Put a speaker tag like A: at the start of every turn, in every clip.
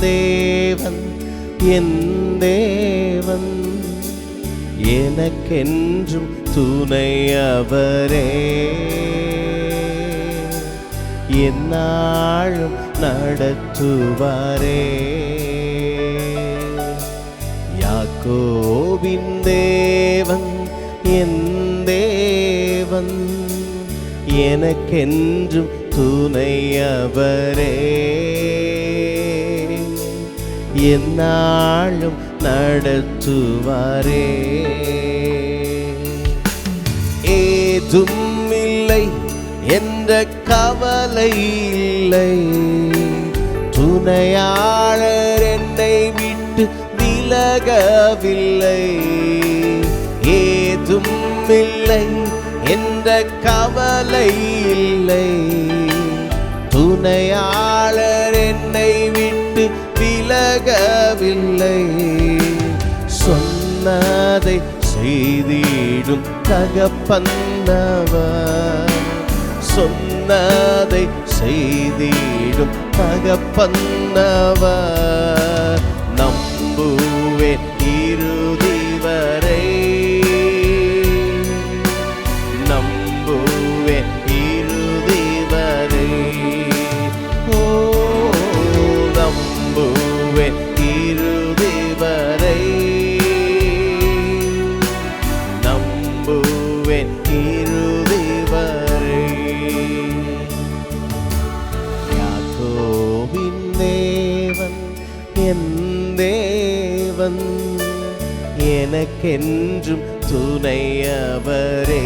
A: தேவன் என் தேவன். எனக்கென்றும் துணை அவரே. என்னாலும் நடத்துவாரே. யாக்கோவின் தேவன் என் தேவன். எனக்கென்றும் துணை அவரே. என்னாலும் நடத்துவாரே. ஏதும் இல்லை என்ற கவலை இல்லை. துணையாளர் என்னை விட்டு விலகவில்லை. ஏதும் இல்லை என்ற கவலை இல்லை. துணையாளர் என்னை விட்டு விலகவில்லை சொன்னதை செய்திடும் தகப்பன்னவர் சொன்னதை செய்திடும் தகப்பன்னவர் நம்புவேன் இறுதி யாக்கோவின் தேவன் என் தேவன் எனக்கென்றும் துணையவரே.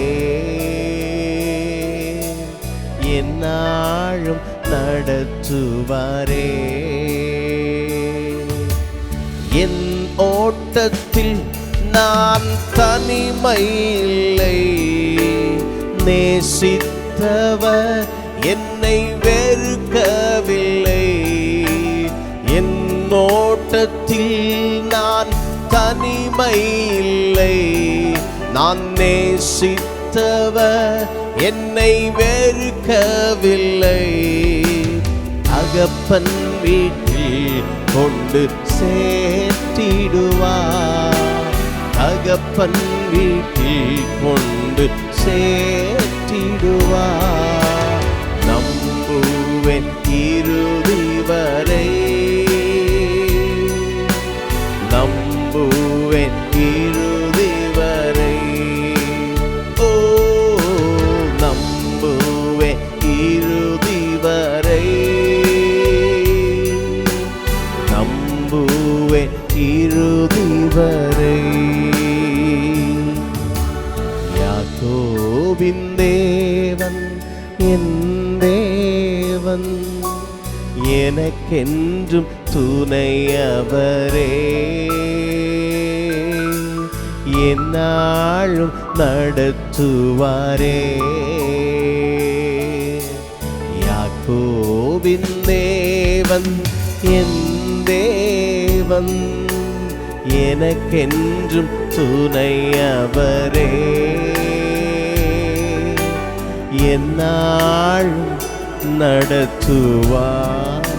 A: என்னாழும் என்னாலும் நடத்துவாரே. என் ஓட்டத்தில் நான் தனிமையில்லை. நேசித்தவர் என்னை வெறுக்கவில்லை. என் நோட்டத்தில் நான் தனிமையில்லை. நான் நேசித்தவர் என்னை வெறுக்கவில்லை. அகப்பன் வீட்டில் கொண்டு சேர்த்திடுவார். தகப்பன் வீட்டில் கொண்டு சேர்த்திடுவார். நம்புவேன் இறுதி வரை. நம்புவேன் இறுதி வரை. ஓ நம்புவேன் இறுதி வரை. நம்புவேன் இறுதி வரை. என் தேவன் எனக்கென்றும் துணை அவரே. என்னாலும் நடத்துவாரே. யாக்கோவின் தேவன் என் தேவன் எனக்கென்றும் துணை அவரே. என்னாலும் நடத்துவாரே.